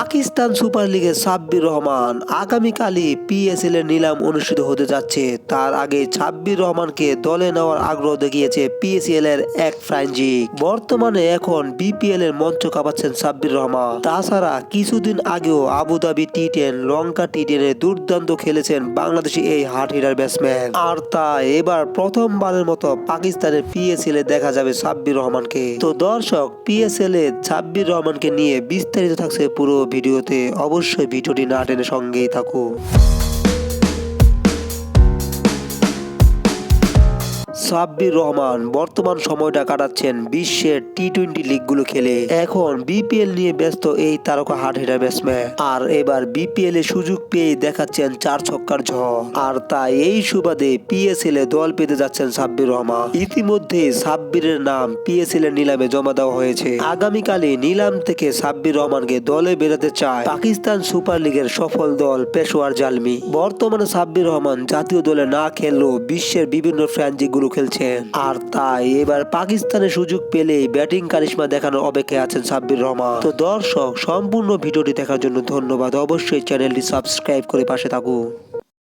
Pakistan super লিগে Sabbir Rahman আগামীকালই PSL এর নিলাম অনুষ্ঠিত হতে যাচ্ছে। তার আগে সাব্বির রহমানকে দলে নেওয়ার আগ্রহ দেখিয়েছে পিএসএল এর এক ফ্রাঞ্চিক বর্তমানে এখন বিপিএল এর মঞ্চ কাঁপাচ্ছেন সাব্বির রহমান। তাছাড়া কিছুদিন আগেও আবুধাবি টি টেন, লঙ্কা টি টেনে দুর্দান্ত খেলেছেন বাংলাদেশি এই হাট হিটার ব্যাটসম্যান। আর তা এবার প্রথমবারের মতো পাকিস্তানের পিএসএল এ দেখা যাবে সাব্বির রহমানকে। তো দর্শক, পিএসএল এ সাব্বির রহমানকে নিয়ে বিস্তারিত থাকছে পুরো ভিডিওতে অবশ্যই ভিডিওটি না টেনে সঙ্গেই থাকো সাব্বির রহমান বর্তমান সময়টা কাটাচ্ছেন বিশ্বের টি টোয়েন্টি লিগগুলো খেলে। এখন বিপিএল নিয়ে ব্যস্ত এই তারকা হাট হিটার ব্যাটসম্যান আর এবার বিপিএল এ সুযোগ পেয়ে দেখাচ্ছেন চার ছক্কার ঝড়। আর তাই এই সুবাদে পিএসএল এ দল পেতে যাচ্ছেন সাব্বির রহমান। ইতিমধ্যে সাব্বিরের নাম পিএসএল এর নিলামে জমা দেওয়া হয়েছে। আগামীকালে নিলাম থেকে সাব্বির রহমানকে দলে বেরোতে চায় পাকিস্তান সুপার লিগের সফল দল পেশোয়ার জালমি। বর্তমানে সাব্বির রহমান জাতীয় দলে না খেললেও বিশ্বের বিভিন্ন ফ্র্যাঞ্চাইজিগুলো খেলছেন আর তাই এবার পাকিস্তানের সুযোগ পেলে ব্যাটিং কারিশমা দেখানোর অপেক্ষায় আছেন সাব্বির রহমান। তো দর্শক, সম্পূর্ণ ভিডিওটি দেখার জন্য ধন্যবাদ। অবশ্যই চ্যানেলটি সাবস্ক্রাইব করে পাশে থাকুন।